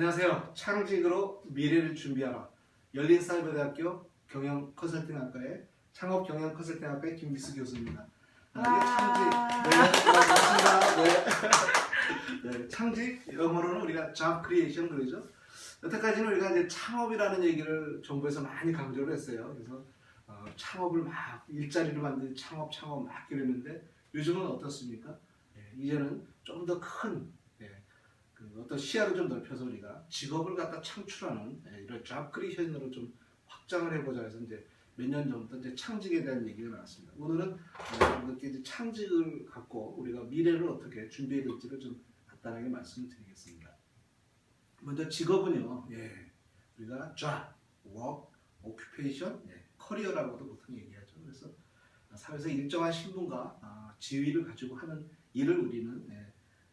안녕하세요. 창직으로 미래를 준비하라. 열린 사이버대학교 경영 컨설팅학과의 창업 경영 컨설팅학과의 김기수 교수입니다. 아, 이게 창직. 네. 네. 네, 창직 영어로는 우리가 job creation 그러죠. 여태까지는 우리가 이제 창업이라는 얘기를 정부에서 많이 강조를 했어요. 그래서 어, 창업을 막 일자리를 만드는 창업 창업 막 그랬는데 요즘은 어떻습니까? 예, 이제는 좀 더 큰 그 어떤 시야를 좀 넓혀서 우리가 직업을 갖다 창출하는 예, 이런 잡 크리에이션으로 좀 확장을 해보자 해서 이제 몇 년 전부터 이제 창직에 대한 얘기가 나왔습니다. 오늘은 이제 창직을 갖고 우리가 미래를 어떻게 준비해야 될지를 좀 간단하게 말씀드리겠습니다. 먼저 직업은요, 예, 우리가 job, work, occupation, 예, 커리어라고도 보통 얘기하죠. 그래서 사회에서 일정한 신분과 아, 지위를 가지고 하는 일을 우리는 예,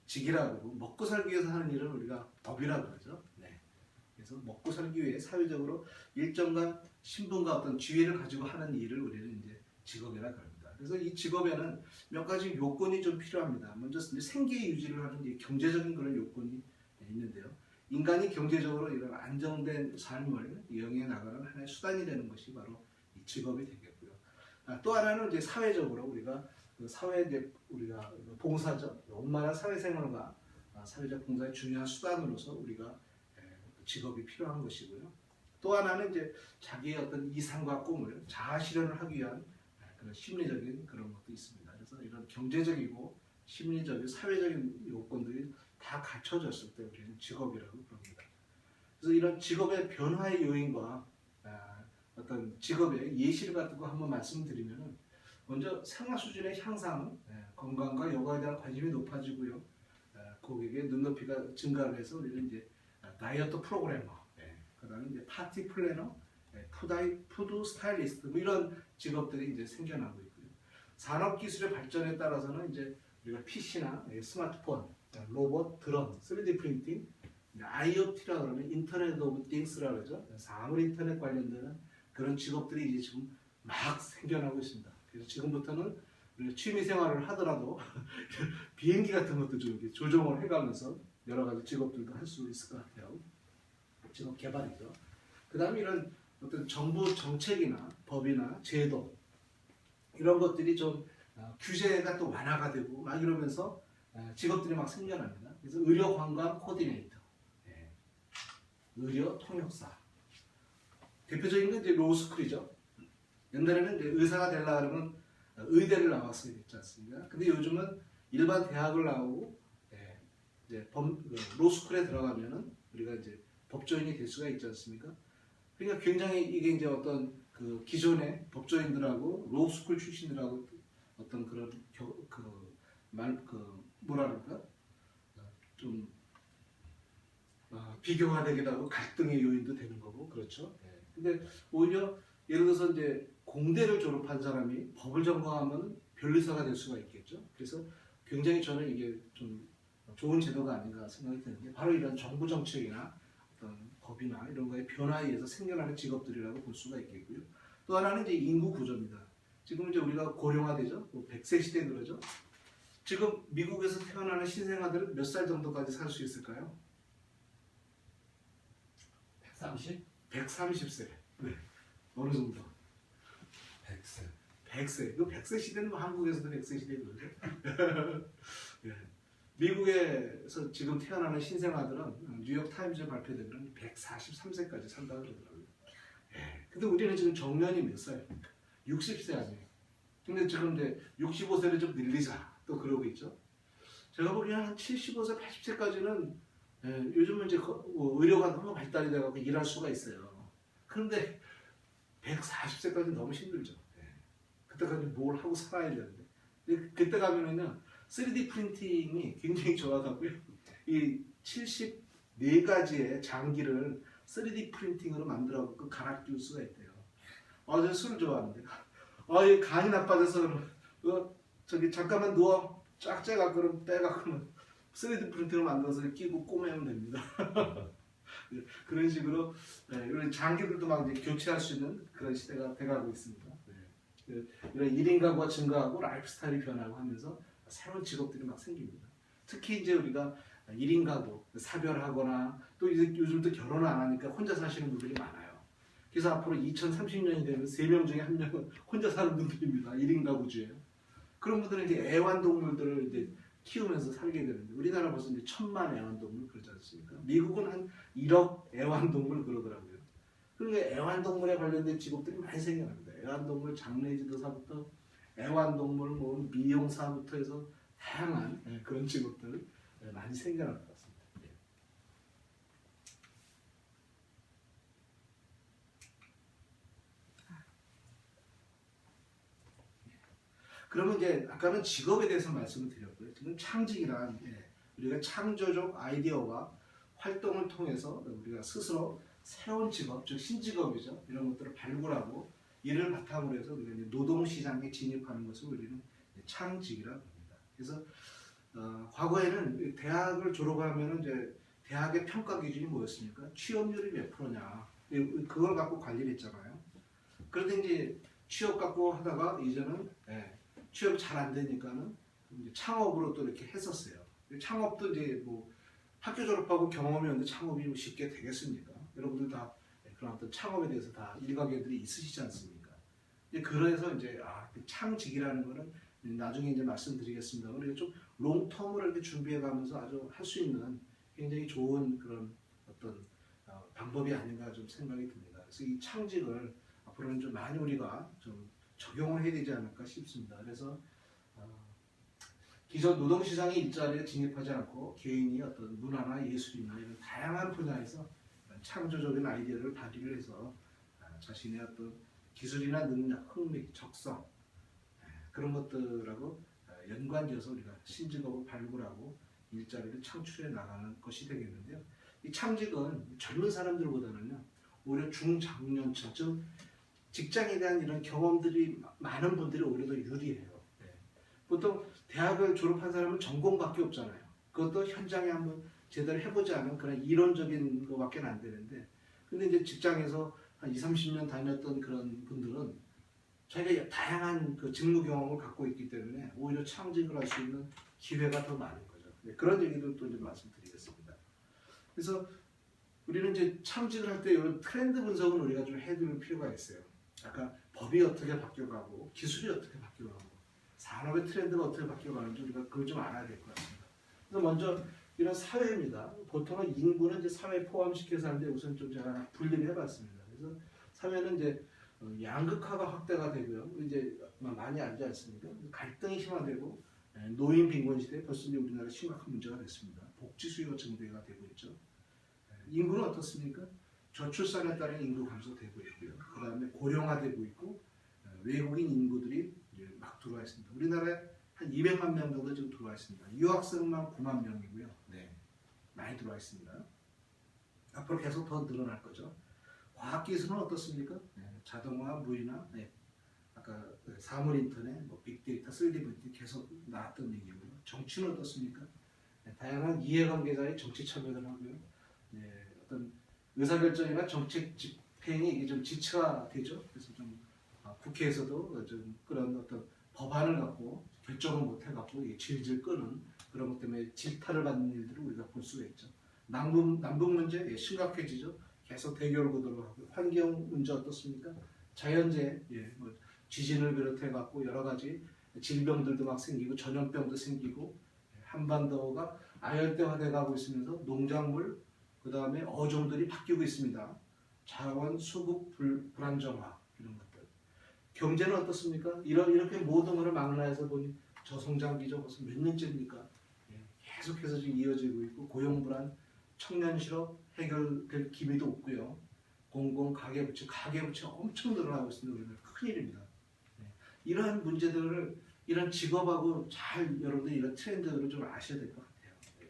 직이라고 먹고 살기 위해서 하는 일은 우리가 법이라고 그러죠. 네. 그래서 먹고 살기 위해 사회적으로 일정한 신분과 어떤 지위를 가지고 하는 일을 우리는 이제 직업이라 그럽니다. 그래서 이 직업에는 몇 가지 요건이 좀 필요합니다. 먼저 생계 유지를 하는 이제 경제적인 그런 요건이 있는데요. 인간이 경제적으로 이런 안정된 삶을 이용해 나가는 하나의 수단이 되는 것이 바로 이 직업이 되겠고요. 아, 또 하나는 이제 사회적으로 우리가 그 사회 이제 우리가 봉사죠. 원만한 사회생활과 아, 사회적 봉사의 중요한 수단으로서 우리가 예, 직업이 필요한 것이고요. 또 하나는 이제 자기의 어떤 이상과 꿈을 자아 실현을 하기 위한 아, 그런 심리적인 그런 것도 있습니다. 그래서 이런 경제적이고 심리적인 사회적인 요건들이 다 갖춰졌을 때 우리는 직업이라고 부릅니다. 그래서 이런 직업의 변화의 요인과 아, 어떤 직업의 예시를 가지고 한번 말씀드리면은 먼저 생활 수준의 향상, 예, 건강과 여가에 대한 관심이 높아지고요. 예, 고객의 눈높이가 증가를 해서 우리는 이제 다이어트 프로그래머, 예, 그다음에 이제 파티 플래너, 푸다이 푸드 스타일리스트 뭐 이런 직업들이 이제 생겨나고 있고요. 산업 기술의 발전에 따라서는 이제 우리가 PC나 스마트폰, 로봇, 드론, 3D 프린팅, IoT라 그러면 인터넷 오브 띵스라 그러죠. 사물 인터넷 관련되는 그런 직업들이 이제 지금 막 생겨나고 있습니다. 그래서 지금부터는 취미 생활을 하더라도 비행기 같은 것도 좀 조정을 해가면서 여러 가지 직업들도 할 수 있을 것 같아요. 직업 개발이죠. 그 다음에 이런 어떤 정부 정책이나 법이나 제도 이런 것들이 좀 어, 규제가 또 완화가 되고 막 이러면서 어, 직업들이 막 생겨납니다. 그래서 의료 관광 코디네이터, 예. 의료 통역사 대표적인 건 이제 로스쿨이죠. 옛날에는 의사가 되려 그러면 의대를 나왔어야 됐지 않습니까? 근데 요즘은 일반 대학을 나오고 예, 이제 범, 그 로스쿨에 들어가면은 우리가 이제 법조인이 될 수가 있지 않습니까? 그러니까 굉장히 이게 이제 어떤 그 기존의 법조인들하고 로스쿨 출신들하고 어떤 그런 그말그 그 뭐라 그럴까 좀 어, 비교가 되기도 하고 갈등의 요인도 되는 거고 그렇죠. 예. 근데 오히려 예를 들어서 이제 공대를 졸업한 사람이 법을 전공하면 변리사가 될 수가 있겠죠. 그래서 굉장히 저는 이게 좀 좋은 제도가 아닌가 생각이 드는데 바로 이런 정부 정책이나 어떤 법이나 이런 거에 변화에 의해서 생겨나는 직업들이라고 볼 수가 있겠고요. 또 하나는 이제 인구 구조입니다. 지금 이제 우리가 고령화되죠. 뭐 100세 시대 그러죠. 지금 미국에서 태어나는 신생아들은 몇 살 정도까지 살 수 있을까요? 130? 130세. 네. 어느 정도? 100세. 100세. 그 100세 시대는 뭐 한국에서도 100세 시대 그러죠. 예. 미국에서 지금 태어나는 신생아들은 뉴욕 타임즈에 발표되면 143세까지 산다고 그러더라고요. 예. 근데 우리는 지금 정년이 몇 살입니까? 60세 아니에요. 근데 지금 이제 65세를 좀 늘리자 또 그러고 있죠. 제가 보기에는 한 75세, 80세까지는 예, 요즘은 이제 뭐 의료가 너무 발달이 돼갖고 일할 수가 있어요. 그런데 140세까지 너무 힘들죠. 네. 그때까지 뭘 하고 살아야 되는데. 그때 가면은요, 3D 프린팅이 굉장히 좋아가고요. 이 74가지의 장기를 3D 프린팅으로 만들어 그 갈아 끼울 수가 있대요. 아, 저 술을 좋아하는데. 아, 이 간이 나빠져서 어, 저기 잠깐만 누워. 쫙쫙 그럼 빼갖고 3D 프린팅을 만들어서 끼고 꼬매면 됩니다. 그런 식으로 네, 이런 장기들도 막 이제 교체할 수 있는 그런 시대가 돼가고 있습니다. 네. 그 이런 1인 가구가 증가하고 라이프 스타일이 변하고 하면서 새로운 직업들이 막 생깁니다. 특히 이제 우리가 1인 가구 사별하거나 또 요즘 또 결혼을 안 하니까 혼자 사시는 분들이 많아요. 그래서 앞으로 2030년이 되면 3명 중에 한 명은 혼자 사는 분들입니다. 1인 가구주예요. 그런 분들은 이제 애완동물들을 이제 키우면서 살게 되는데 우리나라 벌써 이제 천만 애완동물 그러지 않습니까? 미국은 한 1억 애완동물 그러더라고요. 그러니까 애완동물에 관련된 직업들이 많이 생겨납니다. 애완동물 장례지도사부터 애완동물 뭐 미용사부터 해서 다양한 예, 그런 직업들 예, 많이 같습니다. 예. 그러면 이제 아까는 직업에 대해서 말씀을 드렸고 요. 지금 창직이란 예, 우리가 창조적 아이디어와 활동을 통해서 우리가 스스로 새로운 직업, 즉 신직업이죠. 이런 것들을 발굴하고 이를 바탕으로 해서 우리가 이제 노동시장에 진입하는 것을 우리는 창직이라고 합니다. 그래서 어, 과거에는 대학을 졸업하면 이제 대학의 평가 기준이 뭐였습니까? 취업률이 몇 프로냐. 이- 그걸 갖고 관리를 했잖아요. 그런데 이제 취업 갖고 하다가 이제는 예, 취업 잘 안 되니까는 창업으로 또 이렇게 했었어요. 창업도 이제 뭐 학교 졸업하고 경험이 없는데 창업이 뭐 쉽게 되겠습니까? 여러분들 다 그런 어떤 창업에 대해서 다 일가견들이 있으시지 않습니까? 이제 그래서 이제 아, 그 창직이라는 거는 나중에 이제 말씀드리겠습니다. 우리가 좀 롱텀을 이렇게 준비해 가면서 아주 할 수 있는 굉장히 좋은 그런 어떤 어, 방법이 아닌가 좀 생각이 듭니다. 그래서 이 창직을 앞으로는 좀 많이 우리가 좀 적용을 해야 되지 않을까 싶습니다. 그래서 어, 기존 노동시장의 일자리에 진입하지 않고 개인이 어떤 문화나 예술이나 이런 다양한 분야에서 창조적인 아이디어를 발휘를 해서 아, 자신의 어떤 기술이나 능력, 흥미, 적성 예, 그런 것들하고 아, 연관지어서 우리가 신직업을 발굴하고 일자리를 창출해 나가는 것이 되겠는데요. 이 창직은 젊은 사람들보다는요 오히려 중장년층 즉 직장에 대한 이런 경험들이 마- 많은 분들이 오히려 더 유리해요. 예. 보통 대학을 졸업한 사람은 전공밖에 없잖아요. 그것도 현장에 한번 제대로 해보지 않은 그런 이론적인 거밖에 안 되는데 근데 이제 직장에서 한 2, 30년 다녔던 그런 분들은 자기가 다양한 그 직무 경험을 갖고 있기 때문에 오히려 창직을 할 수 있는 기회가 더 많은 거죠. 네, 그런 얘기도 또 이제 말씀드리겠습니다. 그래서 우리는 이제 창직을 할 때 이런 트렌드 분석은 우리가 좀 해둘 필요가 있어요. 아까 법이 어떻게 바뀌어가고 기술이 어떻게 바뀌어가고 산업의 트렌드가 어떻게 바뀌어가는지 우리가 그걸 좀 알아야 될 것 같습니다. 그래서 먼저 이런 사회입니다. 보통은 인구는 이제 사회 포함시켜서 하는데 우선 좀 제가 분리를 해봤습니다. 그래서 사회는 이제 어, 양극화가 확대가 되고요. 이제 많이 알지 않습니까? 갈등이 심화되고 예, 노인 빈곤 시대 벌써 이제 우리나라 심각한 문제가 됐습니다. 복지 수요가 증대가 되고 있죠. 예, 인구는 어떻습니까? 저출산에 따른 인구 감소되고 있고요. 그 다음에 고령화되고 있고 어, 외국인 인구들이 막 들어와 있습니다. 우리나라에 한 200만 명 정도 지금 들어와 있습니다. 유학생만 9만 명이고요. 네, 많이 들어와 있습니다. 앞으로 계속 더 늘어날 거죠. 과학기술은 어떻습니까? 네, 자동화, 무인화, 네. 아까 그 사물 인터넷, 뭐 빅데이터, 3D 프린팅 계속 나왔던 얘기고요. 정치는 어떻습니까? 네, 다양한 이해관계자의 정치 참여를 하고요. 네, 어떤 의사결정이나 정책 집행이 좀 지체가 되죠. 그래서 좀 아, 국회에서도 좀 그런 어떤 법안을 갖고 결정을 못 해갖고 질질 끄는 그런 것 때문에 질타를 받는 일들을 우리가 볼 수가 있죠. 남북 남북 문제 예, 심각해지죠. 계속 대결 구도로 하고 환경 문제 어떻습니까? 자연재해, 예, 뭐 지진을 비롯해 갖고 여러 가지 질병들도 막 생기고 전염병도 생기고 예, 한반도가 아열대화돼 가고 있으면서 농작물 그 다음에 어종들이 바뀌고 있습니다. 자원 수급 불, 불안정화. 경제는 어떻습니까? 이런 이렇게 모든 것을 망라해서 보니 저성장기죠. 벌써 몇 년째입니까? 예, 계속해서 지금 이어지고 있고 고용 불안, 청년 실업 해결될 기미도 없고요. 공공 가계부채, 가계부채 엄청 늘어나고 있습니다. 큰일입니다. 예, 이러한 문제들을 이런 직업하고 잘 여러분들 이런 트렌드를 좀 아셔야 될 것 같아요. 예.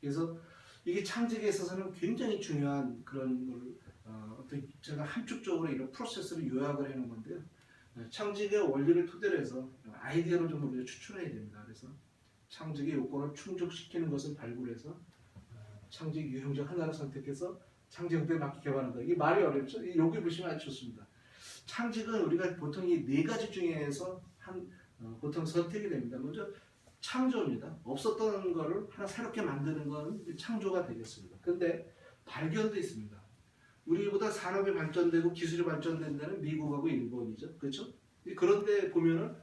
그래서 이게 창직에 있어서는 굉장히 중요한 그런 걸 어, 어떤 제가 함축적으로 이런 프로세스를 요약을 해놓은 건데요. 어, 창직의 원리를 토대로 해서 아이디어를 좀 우리가 추출해야 됩니다. 그래서 창직의 요건을 충족시키는 것을 발굴해서 어, 창직 유형적 하나를 선택해서 창직 형태에 맞게 개발한다. 이게 말이 어렵죠? 이 여기 보시면 아주 좋습니다. 창직은 우리가 보통 이 네 가지 중에서 한 어, 보통 선택이 됩니다. 먼저 창조입니다. 없었던 거를 하나 새롭게 만드는 건 창조가 되겠습니다. 근데 발견도 있습니다. 우리보다 산업이 발전되고 기술이 발전된 데는 미국하고 일본이죠. 그렇죠? 그런데 보면은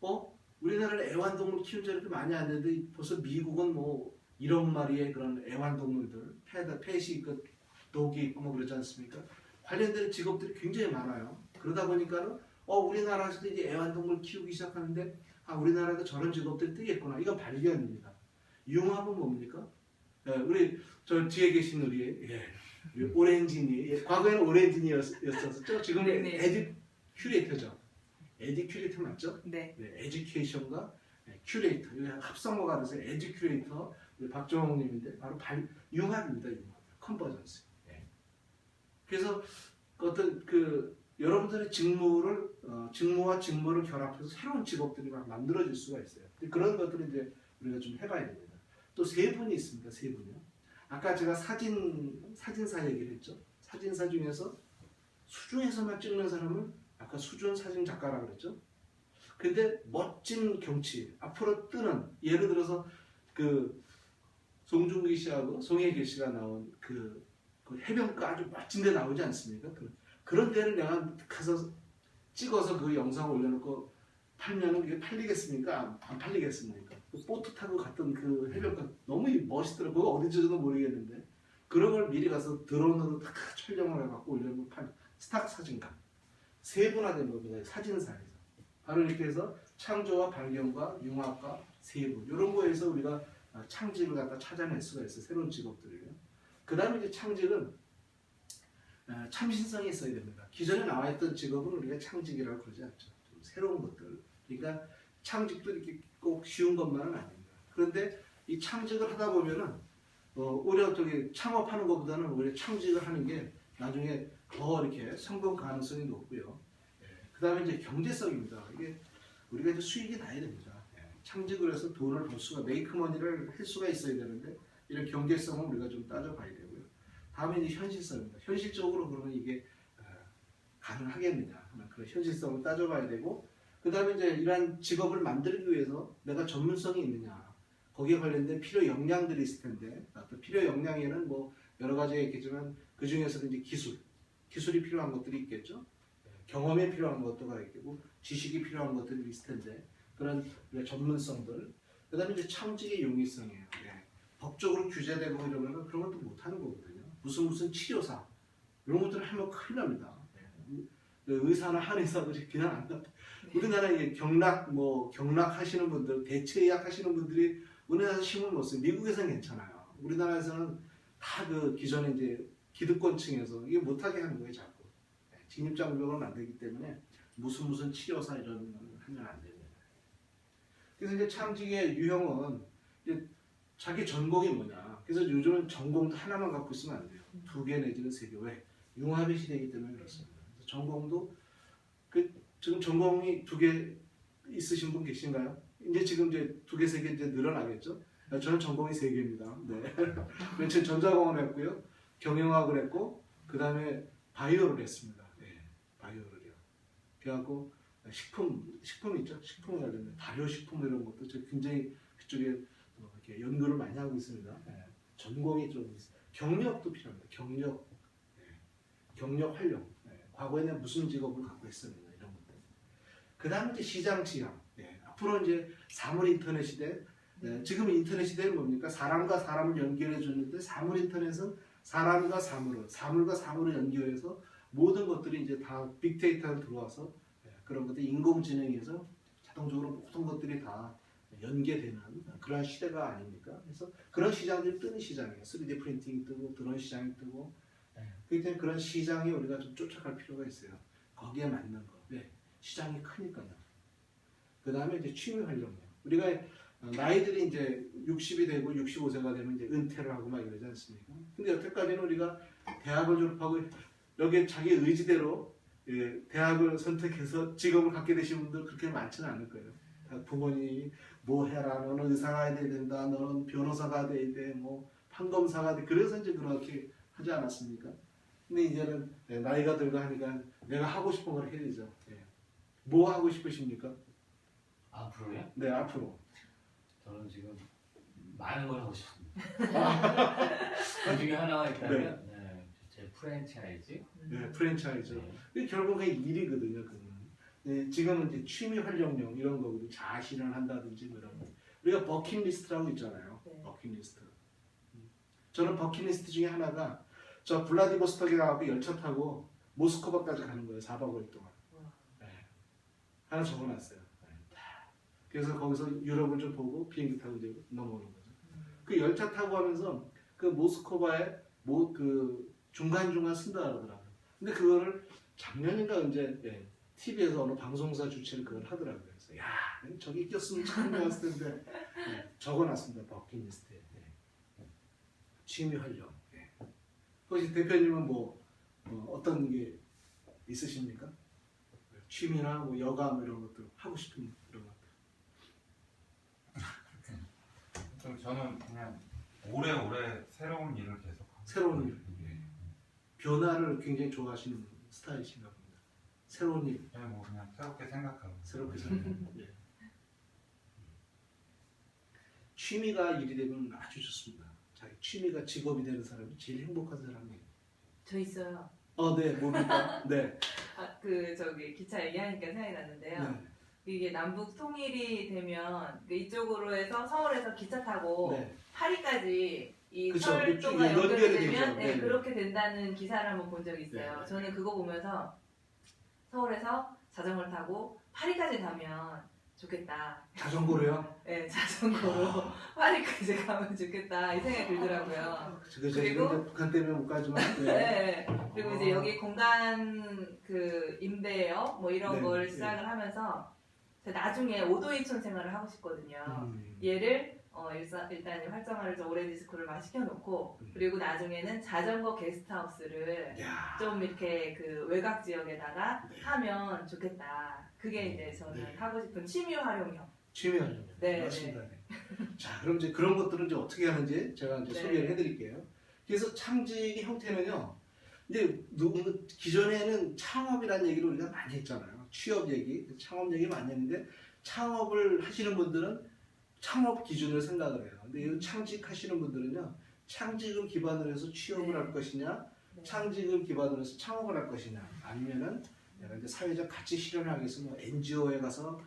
어 우리나라는 애완동물 키운 지 이렇게 많이 안 되는데 벌써 미국은 뭐 이런 마리의 그런 애완동물들 패드, 펫이 있고 독이 있고 뭐 그러지 않습니까? 관련된 직업들이 굉장히 많아요. 그러다 보니까는 어 우리나라에서도 이제 애완동물 키우기 시작하는데 아 우리나라도 저런 직업들이 뜨겠구나. 이건 발견입니다. 융합은 뭡니까? 예, 우리 저 뒤에 계신 우리 예, 오렌지니 예, 과거에는 오렌지니였었죠. 지금 네, 네. 에듀 큐레이터죠. 에듀 큐레이터 맞죠? 네. 네, 에듀케이션과 네, 큐레이터 이 합성어가 돼서 에듀 큐레이터 우리 박종욱님인데 바로 발 융합입니다. 융합 컨버전스. 예. 그래서 어떤 그 여러분들의 직무를 어, 직무와 직무를 결합해서 새로운 직업들이 막 만들어질 수가 있어요. 그런 것들을 이제 우리가 좀 해봐야 됩니다. 또 세 분이 있습니다. 세 분이요. 아까 제가 사진 사진사 얘기를 했죠. 사진사 중에서 수중에서만 찍는 사람은 아까 수중 사진 작가라고 그랬죠. 근데 멋진 경치 앞으로 뜨는 예를 들어서 그 송중기 씨하고 송혜교 씨가 나온 그, 그 해변가 아주 멋진 데 나오지 않습니까? 그, 그런 데를 내가 가서 찍어서 그 영상 올려놓고 팔면은 이게 팔리겠습니까? 안, 안 팔리겠습니까? 그 보트 타고 갔던 그 해변가 너무 멋있더라고. 그거 어디지도 모르겠는데 그런 걸 미리 가서 드론으로 다 촬영을 해갖고 올려놓고 팔 스탁 사진가 세분화된 겁니다. 사진사에서 바로 이렇게 해서 창조와 발견과 융합과 세분 이런 거에서 우리가 아, 창직을 갖다 찾아낼 수가 있어요. 새로운 직업들을요. 그 다음에 이제 창직은 아, 참신성이 있어야 됩니다. 기존에 나와 있던 직업은 우리가 창직이라고 그러지 않죠. 좀 새로운 것들. 그러니까 창직도 이렇게 꼭 쉬운 것만은 아닙니다. 그런데 이 창직을 하다 보면은 어, 오히려 저기 창업하는 것보다는 오히려 창직을 하는 게 나중에 더 이렇게 성공 가능성이 높고요. 그 다음에 이제 경제성입니다. 이게 우리가 이제 수익이 나야 됩니다. 예, 창직을 해서 돈을 벌 수가 메이크머니를 할 수가 있어야 되는데 이런 경제성은 우리가 좀 따져봐야 되고요. 다음에 이제 현실성입니다. 현실적으로 그러면 이게 어, 가능하겠느냐 그런 현실성을 따져봐야 되고 그 다음에 이제 이러한 직업을 만들기 위해서 내가 전문성이 있느냐 거기에 관련된 필요 역량들이 있을 텐데 또 필요 역량에는 뭐 여러 가지가 있겠지만 그 중에서도 이제 기술 기술이 필요한 것들이 있겠죠. 경험이 필요한 것도가 있고 지식이 필요한 것들이 있을 텐데 그런 전문성들 그 다음에 이제 창직의 용이성이에요. 예. 법적으로 규제되고 이러면은 그런 것도 못 하는 거거든요. 무슨 무슨 치료사 이런 것들을 하면 큰일 납니다. 예. 그 의사나 한의사들이 그냥 안 가. 우리나라에 경락 뭐 경락 하시는 분들 대체의학 하시는 분들이 우리나라에서 힘을 못 써요. 미국에서는 괜찮아요. 우리나라에서는 다 그 기존에 이제 기득권층에서 이게 못하게 하는 거예요, 자꾸. 네, 진입장벽은 안 되기 때문에 무슨 무슨 치료사 이런 거 하면 안 됩니다. 그래서 이제 창직의 유형은 이제 자기 전공이 뭐냐. 그래서 요즘은 전공도 하나만 갖고 있으면 안 돼요. 두 개 내지는 세 개. 왜? 융합의 시대이기 때문에 그렇습니다. 전공도 그 지금 전공이 두 개 있으신 분 계신가요? 이제 지금 이제 두 개, 세 개 이제 늘어나겠죠? 저는 전공이 세 개입니다. 네. 맨 처음 전자공학을 했고요. 경영학을 했고, 그 다음에 바이오를 했습니다. 네. 바이오를요. 그래갖고 식품, 식품 있죠? 식품 관련된 발효식품 이런 것도 저 굉장히 그쪽에 어, 이렇게 연구를 많이 하고 있습니다. 네. 전공이 좀 있어요. 경력도 필요합니다. 경력. 네. 경력 활용. 네. 과거에는 무슨 직업을 갖고 것들. 그 다음에 이제 시장 지향. 네. 앞으로 이제 사물 인터넷 시대. 네. 지금 인터넷 시대는 뭡니까? 사람과 사람을 연결해 주는데 사물 인터넷은 사람과 사물을, 사물과 사물을 연결해서 모든 것들이 이제 다 빅데이터로 들어와서 네, 그런 것들 인공지능에서 자동적으로 모든 것들이 다 연계되는 그런 시대가 아닙니까? 그래서 그런 시장들이 뜨는 시장이에요. 3D 프린팅이 뜨고 드론 시장이 뜨고 그렇기 때문에 그런 시장에 우리가 좀 쫓아갈 필요가 있어요. 거기에 맞는 거. 왜? 시장이 크니까요. 그 다음에 이제 취미 활용력. 우리가 어, 나이들이 이제 60이 되고 65세가 되면 이제 은퇴를 하고 막 이러지 않습니까? 근데 여태까지는 우리가 대학을 졸업하고 여기 자기 의지대로 예, 대학을 선택해서 직업을 갖게 되신 분들 그렇게 많지는 않을 거예요. 다 부모님이 뭐 해라, 너는 의사가 돼야 된다, 너는 변호사가 돼야 돼, 뭐 판검사가 돼. 그래서 이제 그렇게 하지 않았습니까? 근데 이제는 예, 나이가 들고 하니까 내가 하고 싶은 걸 해야죠. 예. 뭐 하고 싶으십니까? 앞으로요? 네, 앞으로. 저는 지금 많은 걸 하고 싶습니다. 그 중에 하나가 있다면 네. 제 프랜차이즈. 네, 프랜차이즈. 네. 이게 결국은 일이거든요. 그거는. 네, 지금은 이제 취미 활용용 이런 거거든요. 자아실현 한다든지 뭐 이런 거. 우리가 버킷리스트라고 있잖아요. 네. 버킷리스트. 음. 저는 버킷리스트 중에 하나가 저 블라디보스톡에 가고 열차 타고 모스크바까지 가는 거예요. 4박 5일 동안. 와. 네. 하나 적어놨어요. 네. 그래서 거기서 유럽을 좀 보고 비행기 타고 이제 넘어오는 거죠. 그 열차 타고 가면서 그 모스크바에 뭐 그 중간 중간 쓴다 그러더라고요. 근데 그거를 작년인가 언제 예, TV에서 어느 방송사 주체를 그걸 하더라고요. 그래서 야 저기 꼈으면 참 좋았을 텐데 예, 적어놨습니다 버킷리스트에. 예. 취미 활용. 예. 혹시 대표님은 뭐 어, 어떤 게 있으십니까? 취미나 뭐 여가 뭐 이런 것들 하고 싶은 이런 것들. 좀 저는 그냥 오래오래 새로운 일을 계속 하고 새로운 일. 예. 변화를 굉장히 좋아하시는 스타일이신가 봅니다. 새로운 일, 그냥 뭐 그냥 새롭게 생각하고 새롭게 생각. 예. 취미가 일이 되면 아주 좋습니다. 자기 취미가 직업이 되는 사람이 제일 행복한 사람이에요. 저 있어요. 어, 네, 뭡니까? 네, 아, 그 저기 기차 얘기하니까 생각이 났는데요. 네, 이게 남북 통일이 되면 그 이쪽으로 해서 서울에서 기차 타고 네. 파리까지 이 그쵸, 서울도가 이쪽 연결이 연결이 되면 되죠. 네, 네, 네. 그렇게 된다는 기사를 한번 본 적이 있어요. 네. 저는 그거 보면서 서울에서 자전거를 타고 파리까지 가면 좋겠다. 자전거로요. 네, 자전거로 파리까지 가면 좋겠다 이 생각이 들더라고요. 그거 저 그리고- 북한 때문에 못 가지만. 네. 네. 그리고 아. 이제 여기 공간 그 임대업 뭐 이런 네, 걸 네. 시작을 하면서 제가 나중에 오도인촌 생활을 하고 싶거든요. 음. 얘를 어, 일사, 일단 활성화를 좀 오래 디스코를 많이 시켜놓고 음. 그리고 나중에는 자전거 게스트하우스를 야, 좀 이렇게 그 외곽 지역에다가 네. 하면 좋겠다. 그게 이제 저는 네. 하고 싶은 취미 활용형. 취미 활용. 네, 맞습니다. 네. 자, 그럼 이제 그런 것들은 이제 어떻게 하는지 제가 이제 네. 소개를 해드릴게요. 그래서 창직의 형태는요. 근데 누구 기존에는 창업이라는 얘기를 우리가 많이 했잖아요. 취업 얘기, 창업 얘기 많이 했는데 창업을 하시는 분들은 창업 기준을 생각을 해요. 근데 이 창직하시는 분들은요. 창직을 기반으로 해서 취업을 네. 할 것이냐, 네. 창직을 기반으로 해서 창업을 할 것이냐, 아니면은 내가 이제 사회적 가치 실현을 하기 위해서 뭐 NGO에 가서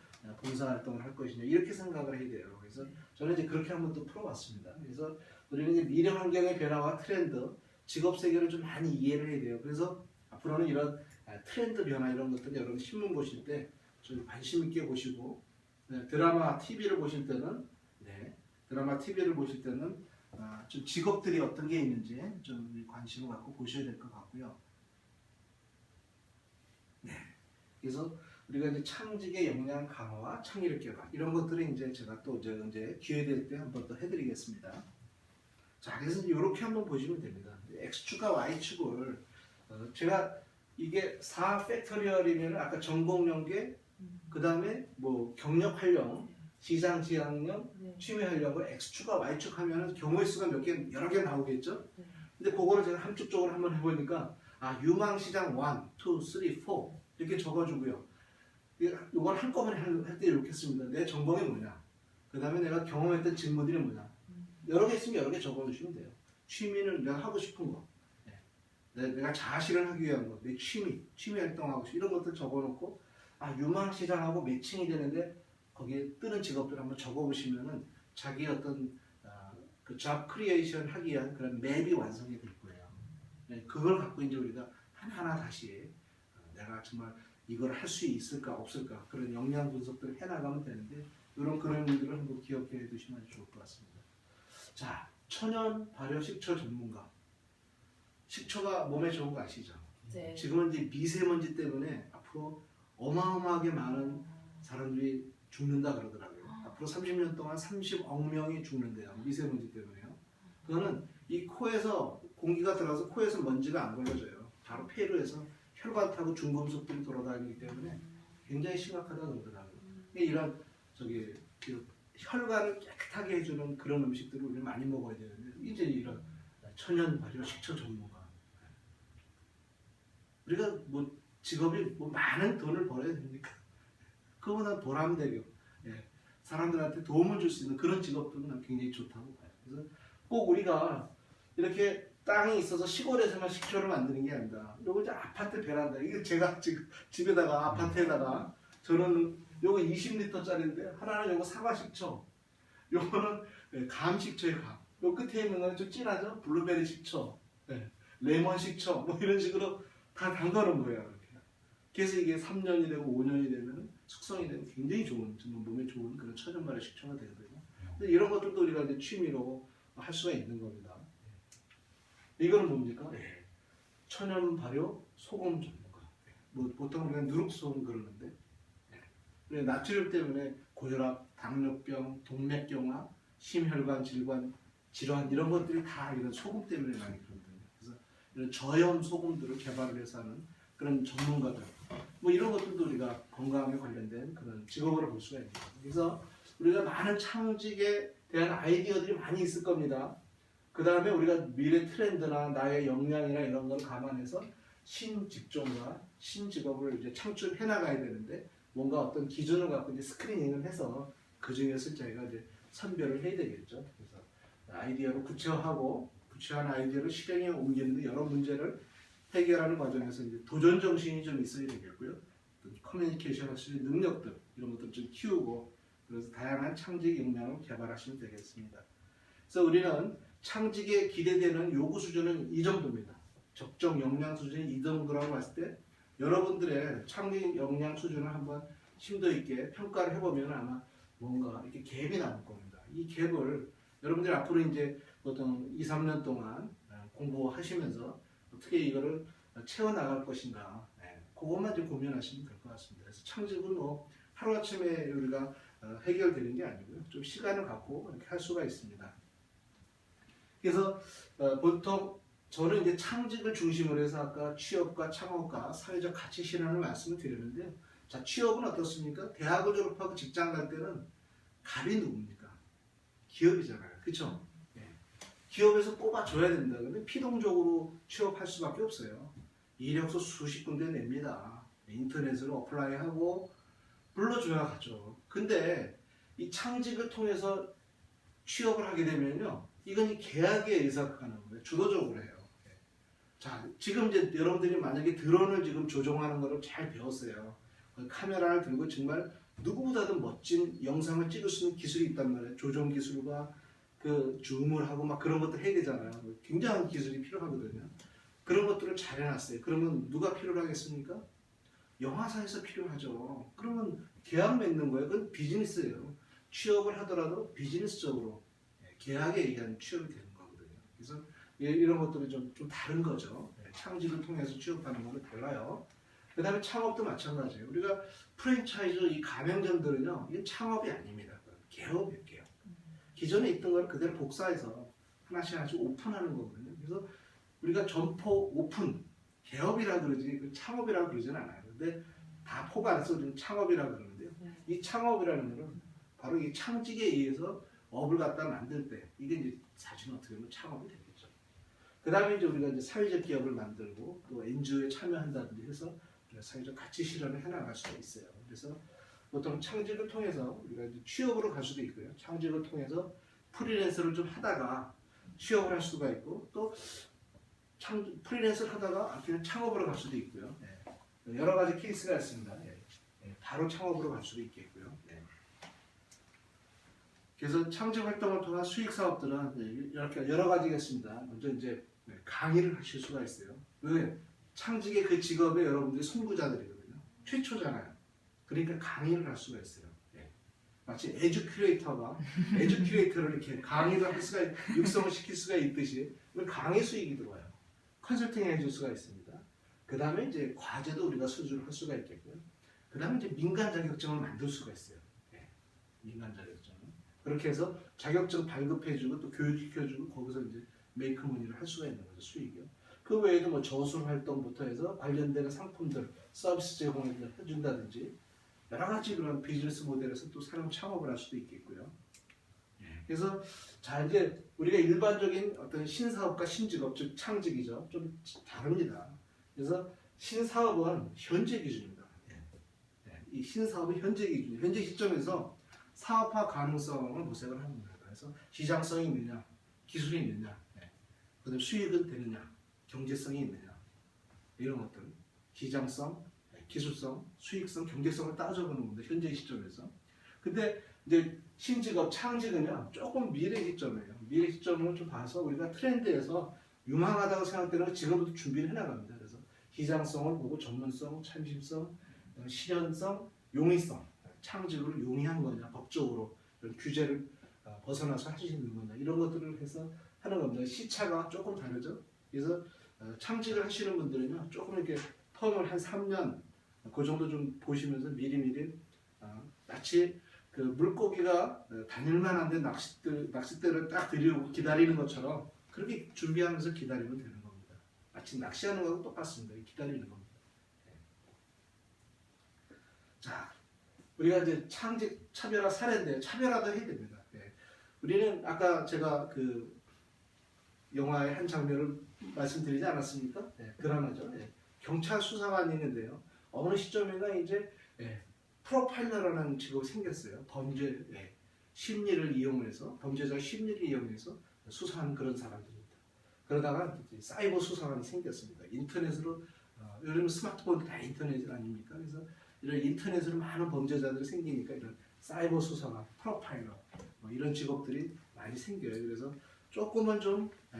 봉사활동을 할 것이냐 이렇게 생각을 해야 돼요. 그래서 저는 이제 그렇게 한번 또 풀어봤습니다. 그래서 우리는 이제 미래 환경의 변화와 트렌드, 직업 세계를 좀 많이 이해를 해야 돼요. 그래서 앞으로는 이런 아, 트렌드 변화 이런 것들 여러분 신문 보실 때 좀 관심 있게 보시고 네, 드라마, TV를 보실 때는 네, 드라마, TV를 보실 때는 아, 좀 직업들이 어떤 게 있는지 좀 관심을 갖고 보셔야 될 것 같고요. 네, 그래서 우리가 이제 창직의 역량 강화와 창의력 개발 이런 것들을 이제 제가 또 이제 이제 기회 될 때 한번 더 해드리겠습니다. 자, 그래서 이렇게 한번 보시면 됩니다. X축과 Y축을 어, 제가 이게 4 팩토리얼이면 아까 전공 연계 그 다음에 뭐 경력 활용, 시장 지향력, 네. 취미 활용을 X축과 Y축 하면은 경우의 수가 몇 개, 여러 개 나오겠죠? 네. 근데 그거를 제가 함축적으로 한번 해보니까 아 유망 시장 1, 2, 3, 4 이렇게 적어주고요. 이걸 한꺼번에 할 때 이렇게 씁니다. 내 전공이 뭐냐? 그 다음에 내가 경험했던 직무들이 뭐냐? 여러 개 있으면 여러 개 적어주시면 돼요. 취미는 내가 하고 싶은 거, 네. 내- 내가 자아실현 하기 위한 거, 내 취미, 취미 활동하고 싶 이런 것들 적어놓고 아 유망시장하고 매칭이 되는데 거기에 뜨는 직업들 한번 적어보시면은 자기 어떤 아, 그잡 크리에이션 하기 위한 그런 맵이 완성이 될 거예요. 네, 그걸 갖고 이제 우리가 하나하나 다시 어, 내가 정말 이걸 할 수 있을까 없을까 그런 역량 분석들을 해나가면 되는데 이런 그런 일들을 한번 기억해 두시면 좋을 것 같습니다. 자, 천연 발효 식초 전문가. 식초가 몸에 좋은 거 아시죠? 네. 지금은 이제 미세먼지 때문에 앞으로 어마어마하게 많은 사람들이 죽는다 그러더라고요. 앞으로 30년 동안 30억 명이 죽는데요. 미세먼지 때문에요. 그거는 이 코에서 공기가 들어가서 코에서 먼지가 안 걸려져요. 바로 폐로 해서 혈관 타고 중금속들이 돌아다니기 때문에 굉장히 심각하다 그러더라고요. 이런 저기 그 혈관을 깨끗하게 해주는 그런 음식들을 우리 많이 먹어야 되는데 이제 이런 천연 발효 식초 전문가. 우리가 뭐 직업이 뭐 많은 돈을 벌어야 됩니까? 그거보다 보람되고 예. 사람들한테 도움을 줄 수 있는 그런 직업들은 난 굉장히 좋다고 봐요. 그래서 꼭 우리가 이렇게 땅이 있어서 시골에서만 식초를 만드는 게 아니라 요거 이제 아파트 베란다 이게 제가 지금 집에다가 아파트에다가 저는 요거 20리터짜리인데 하나는 요거 사과 식초 요거는 네, 감 식초의 감. 요 끝에 있는 거는 좀 진하죠? 블루베리 식초, 네, 레몬 식초 뭐 이런 식으로 다 담가놓은 거예요. 이렇게. 그래서 이게 3년이 되고 5년이 되면 숙성이 되면 굉장히 좋은 정말 몸에 좋은 그런 천연발의 식초가 되거든요. 근데 이런 것들도 우리가 이제 취미로 할 수가 있는 겁니다. 이거는 뭡니까? 네. 천연 발효 소금 전문가. 뭐 보통 우리가 누룩소금 그러는데 네. 나트륨 때문에 고혈압, 당뇨병, 동맥경화, 심혈관 질환, 질환 이런 것들이 다 이런 소금 때문에 많이 그러거든요. 그래서 이런 저염 소금들을 개발을 해서 하는 그런 전문가들 뭐 이런 것들도 우리가 건강에 관련된 그런 직업으로 볼 수가 있습니다. 그래서 우리가 많은 창직에 대한 아이디어들이 많이 있을 겁니다. 그 다음에 우리가 미래 트렌드나 나의 역량이나 이런 걸 감안해서 신직종과 신직업을 이제 창출해 나가야 되는데 뭔가 어떤 기준을 갖고 이제 스크리닝을 해서 그 중에서 저희가 이제 선별을 해야 되겠죠. 그래서 아이디어를 구체화하고 구체화한 아이디어를 실행에 옮기는데 여러 문제를 해결하는 과정에서 이제 도전 정신이 좀 있어야 되겠고요. 커뮤니케이션 할수 있는 능력들 이런 것들 좀 키우고 그래서 다양한 창직 역량을 개발하시면 되겠습니다. 그래서 우리는 창직에 기대되는 요구 수준은 이 정도입니다. 적정 역량 수준이 이 정도라고 봤을 때 여러분들의 창직 역량 수준을 한번 심도 있게 평가를 해보면 아마 뭔가 이렇게 갭이 나올 겁니다. 이 갭을 여러분들이 앞으로 이제 보통 2, 3년 동안 어, 공부하시면서 어떻게 이거를 채워나갈 것인가 네, 그것만 좀 고민하시면 될 것 같습니다. 그래서 창직은 뭐 하루아침에 우리가 어, 해결되는 게 아니고요. 좀 시간을 갖고 이렇게 할 수가 있습니다. 그래서 어, 보통 저는 이제 창직을 중심으로 해서 아까 취업과 창업과 사회적 가치 실현을 말씀을 드렸는데요. 자, 취업은 어떻습니까? 대학을 졸업하고 직장 갈 때는 갑이 누굽니까? 기업이잖아요. 그쵸? 예. 기업에서 뽑아줘야 된다. 근데 피동적으로 취업할 수밖에 없어요. 이력서 수십 군데 냅니다. 인터넷으로 어플라이하고 불러줘야 가죠. 근데 이 창직을 통해서 취업을 하게 되면요. 이건 이 계약에 의해서 하는 거예요. 주도적으로 해요. 예. 자, 지금 이제 여러분들이 만약에 드론을 지금 조종하는 거를 잘 배웠어요. 그 카메라를 들고 정말 누구보다도 멋진 영상을 찍을 수 있는 기술이 있단 말이에요. 조종 기술과 그 줌을 하고 막 그런 것도 해야 되잖아요. 굉장한 기술이 필요하거든요. 그런 것들을 잘 해놨어요. 그러면 누가 필요로 하겠습니까? 영화사에서 필요하죠. 그러면 계약 맺는 거예요. 그건 비즈니스예요. 취업을 하더라도 비즈니스적으로 예, 계약에 의한 취업이 되는 거거든요. 그래서 이- 이런 것들이 좀, 좀 다른 거죠. 예, 창직을 통해서 취업하는 거는 달라요. 그 다음에 창업도 마찬가지예요. 우리가 프랜차이즈 이 가맹점들은요, 이게 창업이 아닙니다. 개업이에요, 개업. 기존에 있던 걸 그대로 복사해서 하나씩 하나씩 오픈하는 거거든요. 그래서 우리가 점포 오픈, 개업이라 그러지, 그 창업이라고 그러진 않아요. 근데 다 포괄해서 좀 창업이라고 그러는데요. 네. 이 창업이라는 거는 바로 이 창직에 의해서 업을 갖다 만들 때, 이게 이제 사실 어떻게 보면 창업이 되겠죠. 그 다음에 이제 우리가 이제 사회적 기업을 만들고 또 NGO에 참여한다든지 해서 사회적 가치 실현을 해나갈 수가 있어요. 그래서 보통 창직을 통해서 우리가 이제 취업으로 갈 수도 있고요. 창직을 통해서 프리랜서를 좀 하다가 취업을 할 수가 있고 또 창, 프리랜서를 하다가 아끼는 창업으로 갈 수도 있고요. 네. 여러 가지 케이스가 있습니다. 예. 예, 바로 창업으로 갈 수도 있겠고요. 네. 그래서 창직 활동을 통한 수익 사업들은 네, 이렇게 여러 가지가 있습니다. 먼저 이제 네, 강의를 하실 수가 있어요. 왜? 창직의 그 직업에 여러분들이 선구자들이거든요. 최초잖아요. 그러니까 강의를 할 수가 있어요. 예. 마치 에듀큐레이터가 에듀큐레이터를 이렇게 강의를 할 수가 있- 육성을 시킬 수가 있듯이 그 강의 수익이 들어와요. 컨설팅 해줄 수가 있습니다. 그 다음에 이제 과제도 우리가 수주를 할 수가 있겠고요. 그 다음에 이제 민간 자격증을 만들 수가 있어요. 예. 민간 자격증. 그렇게 해서 자격증 발급해주고 또 교육시켜주고 거기서 이제 메이크머니를 할 수가 있는 거죠 수익이요. 그 외에도 뭐 저술 활동부터 해서 관련되는 상품들 서비스 제공을 해준다든지 여러 가지 그런 비즈니스 모델에서 또 새로운 창업을 할 수도 있겠고요. 그래서 자 이제 우리가 일반적인 어떤 신사업과 신직업 즉 창직이죠 좀 다릅니다. 그래서 신사업은 현재 기준입니다. 예. 이 신사업은 현재 기준, 현재 시점에서 사업화 가능성을 모색을 합니다. 그래서 시장성이 있느냐, 기술이 있느냐, 네. 그다음 수익은 되느냐, 경제성이 있느냐 이런 것들, 시장성, 네, 기술성, 수익성, 경제성을 따져보는 겁니다. 현재 시점에서. 근데 이제 신직업, 창직은요 조금 미래 시점이에요. 미래 시점을 좀 봐서 우리가 트렌드에서 유망하다고 생각되는 걸 지금부터 준비를 해나갑니다. 그래서 시장성을 보고 전문성, 참신성, 실현성, 용이성, 창직을 용이한 거냐, 법적으로 이런 규제를 어, 벗어나서 할 수 있는 거냐 이런 것들을 해서 하는 겁니다. 시차가 조금 다르죠. 그래서 어, 창직을 하시는 분들은요 조금 이렇게 텀을 한 3년 그 정도 좀 보시면서 미리미리 어, 마치 그 물고기가 어, 다닐만한데 낚싯대 낚싯대를 딱 들이고 기다리는 것처럼 그렇게 준비하면서 기다리면 되는 겁니다. 마치 낚시하는 거하고 똑같습니다. 기다리는 겁니다. 네. 자, 우리가 이제 창직 차별화 사례인데 차별화도 해야 됩니다. 예. 우리는 아까 제가 그 영화의 한 장면을 말씀드리지 않았습니까? 예, 드라마죠. 예. 경찰 수사관이 있는데요. 어느 시점인가 이제 예, 프로파일러라는 직업이 생겼어요. 범죄 예, 심리를 이용해서 범죄자 심리를 이용해서 수사하는 그런 사람들입니다. 그러다가 사이버 수사관이 생겼습니다. 인터넷으로 어, 요즘 스마트폰 다 인터넷 아닙니까? 그래서 이런 인터넷으로 많은 범죄자들이 생기니까 이런 사이버 수사관, 프로파일러 뭐 이런 직업들이 많이 생겨요. 그래서 조금은 좀 에,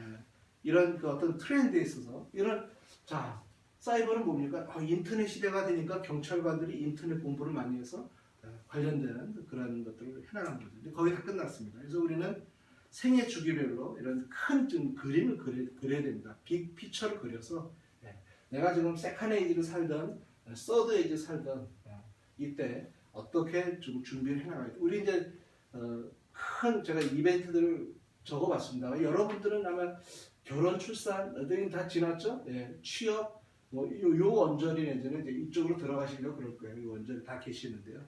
이런 그 어떤 트렌드에 있어서 이런 자 사이버는 뭡니까? 어, 인터넷 시대가 되니까 경찰관들이 인터넷 공부를 많이 해서 에, 관련되는 그런 것들을 해나가는 거죠. 근데 거의 다 끝났습니다. 그래서 우리는 생애 주기별로 이런 큰좀 그림을 그려, 그려야 됩니다. 빅 피처를 그려서 예, 내가 지금 세컨 에이지를 살던 어, 서드 에이지 살던 어, 이때 어떻게 좀 준비를 해나가야 돼. 우리 이제 어, 큰 제가 이벤트들을 적어봤습니다. 여러분들은 아마 결혼, 출산, 어떻게 다 지났죠? 예, 취업, 뭐, 요, 요 원절이 내지는 이제 이쪽으로 들어가시려고 그럴 거예요. 이 원절이 다 계시는데요.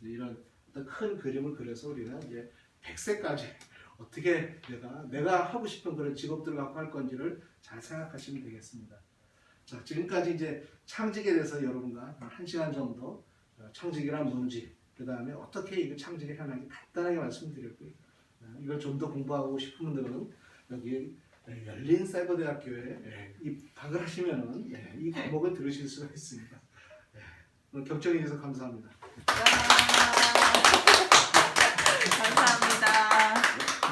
이제 이런 어떤 큰 그림을 그려서 우리는 이제 100세까지 어떻게 내가, 내가 하고 싶은 그런 직업들을 갖고 할 건지를 잘 생각하시면 되겠습니다. 자, 지금까지 이제 창직에 대해서 여러분과 한 시간 정도 어, 창직이란 뭔지, 그 다음에 어떻게 이거 창직을 하는지 간단하게 말씀드렸고요. 어, 이걸 좀 더 공부하고 싶은 분들은 여기 네, 열린 사이버대학교에 예, 입학을 하시면은 예, 이 과목을 들으실 수가 있습니다. 예, 경청해 주셔서. 감사합니다.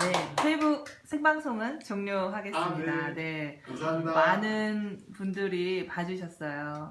네, 페이북 생방송은 종료하겠습니다. 아, 네. 네. 감사합니다. 많은 분들이 봐주셨어요.